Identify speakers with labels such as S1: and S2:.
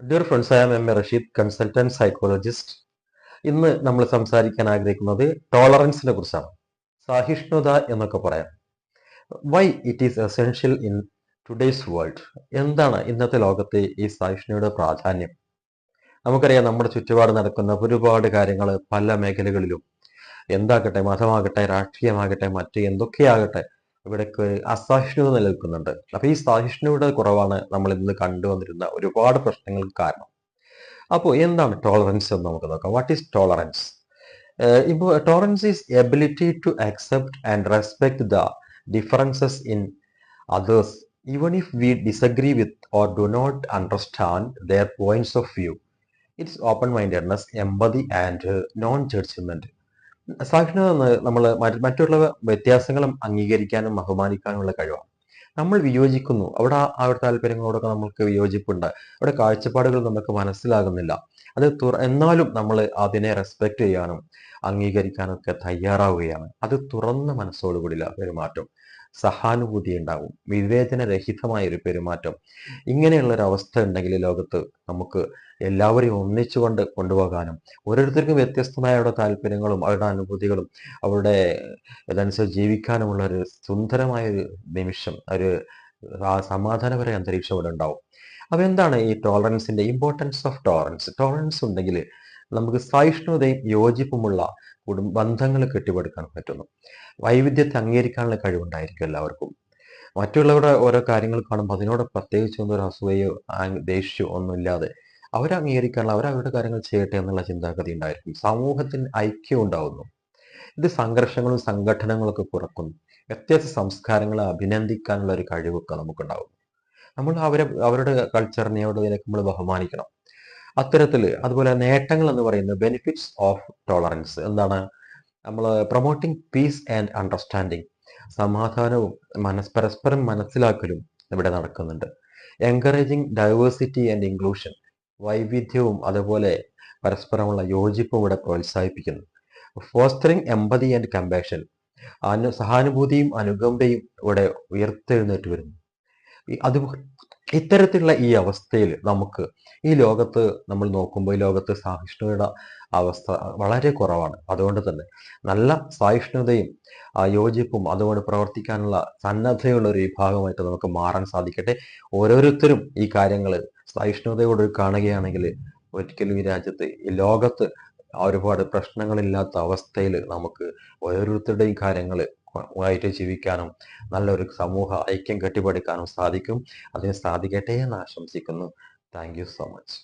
S1: Dear friends I am M A Rashid consultant psychologist ഇന്ന് നമ്മൾ സംസാരിക്കാൻ ആഗ്രഹിക്കുന്നത് ടോളറൻസിനെ കുറിച്ചാണ്. സഹിഷ്ണുത എന്നൊക്കെ പറയാം. Why it is essential in today's world എന്താണ് ഇന്നത്തെ ലോകത്തെ ഈ സഹിഷ്ണുയുടെ പ്രാധാന്യം? നമുക്കറിയാം നമ്മുടെ ചുറ്റുപാട് നടക്കുന്ന ഒരുപാട് കാര്യങ്ങൾ പല മേഖലകളിലും. എന്താകട്ടെ മതമാകട്ടെ രാഷ്ട്രീയമാകട്ടെ മറ്റ് എന്തൊക്കെയാകട്ടെ ഇവിടേക്ക് അസഹിഷ്ണുത നിലനിൽക്കുന്നുണ്ട്. അപ്പൊ ഈ സഹിഷ്ണുത കുറവാണ് നമ്മൾ ഇന്ന് കണ്ടുവന്നിരുന്ന ഒരുപാട് പ്രശ്നങ്ങൾക്ക് കാരണം. അപ്പോൾ എന്താണ് ടോളറൻസ് എന്ന് നമുക്ക് നോക്കാം. വാട്ട് ഈസ് ടോളറൻസ് ഇപ്പോൾ tolerance is ability to accept and respect the differences in others even if we disagree with or do not understand their points of view it's open mindedness empathy and non judgement സഹിഷ്ണുത നമ്മൾ മറ്റുള്ള വ്യത്യാസങ്ങളും അംഗീകരിക്കാനും ബഹുമാനിക്കാനുമുള്ള കഴിവാണ്. നമ്മൾ വിയോജിക്കുന്നു. അവിടെ ഒരു താല്പര്യങ്ങളോടൊക്കെ നമുക്ക് വിയോജിപ്പുണ്ട്. അവിടെ കാഴ്ചപ്പാടുകൾ നമുക്ക് മനസ്സിലാകുന്നില്ല. അത് തുറ എന്നാലും നമ്മൾ അതിനെ റെസ്പെക്ട് ചെയ്യാനും അംഗീകരിക്കാനും ഒക്കെ തയ്യാറാവുകയാണ്. അത് തുറന്ന മനസ്സോടുകൂടിയുള്ള പെരുമാറ്റം. സഹാനുഭൂതി ഉണ്ടാവും വിവേചനരഹിതമായ ഒരു പെരുമാറ്റം. ഇങ്ങനെയുള്ള ഒരു അവസ്ഥ ഉണ്ടെങ്കിൽ ലോകത്ത് നമുക്ക് എല്ലാവരെയും ഒന്നിച്ചുകൊണ്ട് കൊണ്ടുപോകാനും ഓരോരുത്തർക്കും വ്യത്യസ്തമായ അവരുടെ താല്പര്യങ്ങളും അവരുടെ അനുഭൂതികളും അവരുടെ അതനുസരിച്ച് ജീവിക്കാനുമുള്ള ഒരു സുന്ദരമായ ഒരു നിമിഷം ഒരു സമാധാനപരമായ അന്തരീക്ഷം ഇവിടെ ഉണ്ടാവും. അപ്പൊ എന്താണ് ഈ ടോളറൻസിന്റെ ഇമ്പോർട്ടൻസ് ഓഫ് ടോളറൻസ് ടോളറൻസ് ഉണ്ടെങ്കിൽ നമുക്ക് സഹിഷ്ണുതയും യോജിപ്പുമുള്ള കുടുംബ ബന്ധങ്ങൾ കെട്ടിപ്പടുക്കാൻ പറ്റുന്നു. വൈവിധ്യത്തെ അംഗീകരിക്കാനുള്ള കഴിവുണ്ടായിരിക്കും എല്ലാവർക്കും. മറ്റുള്ളവരുടെ ഓരോ കാര്യങ്ങൾ കാണുമ്പോൾ അതിനോട് പ്രത്യേകിച്ച് ഒന്നും ഒരു അസൂയയോ ആ- ദേഷ്യമോ ഒന്നുമില്ലാതെ അവരെ അംഗീകരിക്കാനുള്ള അവർ അവരുടെ കാര്യങ്ങൾ ചെയ്യട്ടെ എന്നുള്ള ചിന്താഗതി ഉണ്ടായിരിക്കും. സമൂഹത്തിന് ഐക്യം ഉണ്ടാവുന്നു. ഇത് സംഘർഷങ്ങളും സംഘടനകളൊക്കെ കുറക്കുന്നു. വ്യത്യസ്ത സംസ്കാരങ്ങളെ അഭിനന്ദിക്കാനുള്ള ഒരു കഴിവൊക്കെ നമുക്കുണ്ടാവും നമ്മൾ അവരെ അവരുടെ കൾച്ചറിനെ അവരുടെ നമ്മൾ ബഹുമാനിക്കണം. അത്തരത്തിൽ അതുപോലെ നേട്ടങ്ങൾ എന്ന് പറയുന്നത് ബെനിഫിറ്റ്സ് ഓഫ് ടോളറൻസ് എന്താണ്? നമ്മൾ പ്രൊമോട്ടിംഗ് പീസ് ആൻഡ് അണ്ടർസ്റ്റാൻഡിങ് സമാധാനവും മനസ് പരസ്പരം മനസ്സിലാക്കലും ഇവിടെ നടക്കുന്നുണ്ട്. എൻകറേജിങ് ഡൈവേഴ്സിറ്റി ആൻഡ് ഇൻക്ലൂഷൻ വൈവിധ്യവും അതുപോലെ പരസ്പരമുള്ള യോജിപ്പും ഇവിടെ പ്രോത്സാഹിപ്പിക്കുന്നു. ഫോസ്റ്ററിങ് എമ്പതി ആൻഡ് കമ്പാഷൻ അനു സഹാനുഭൂതിയും അനുകമ്പയും ഇവിടെ ഉയർത്തെഴുന്നേറ്റ് വരുന്നു. അത് ഇത്തരത്തിലുള്ള ഈ അവസ്ഥയിൽ നമുക്ക് ഈ ലോകത്ത് നമ്മൾ നോക്കുമ്പോൾ ഈ ലോകത്ത് സഹിഷ്ണുതയുടെ അവസ്ഥ വളരെ കുറവാണ്. അതുകൊണ്ട് തന്നെ നല്ല സഹിഷ്ണുതയും യോജിപ്പും അതുകൊണ്ട് പ്രവർത്തിക്കാനുള്ള സന്നദ്ധയുള്ള ഒരു വിഭാഗമായിട്ട് നമുക്ക് മാറാൻ സാധിക്കട്ടെ. ഓരോരുത്തരും ഈ കാര്യങ്ങൾ സഹിഷ്ണുതയോട് കാണുകയാണെങ്കിൽ ഒരിക്കലും ഈ രാജ്യത്ത് ഈ ലോകത്ത് ഒരുപാട് പ്രശ്നങ്ങളില്ലാത്ത അവസ്ഥയിൽ നമുക്ക് ഓരോരുത്തരുടെയും കാര്യങ്ങൾ ആയിട്ട് ജീവിക്കാനും നല്ലൊരു സമൂഹ ഐക്യം കെട്ടിപ്പടുക്കാനും സാധിക്കും. അതിന് സാധിക്കട്ടെ എന്ന് ആശംസിക്കുന്നു. Thank so much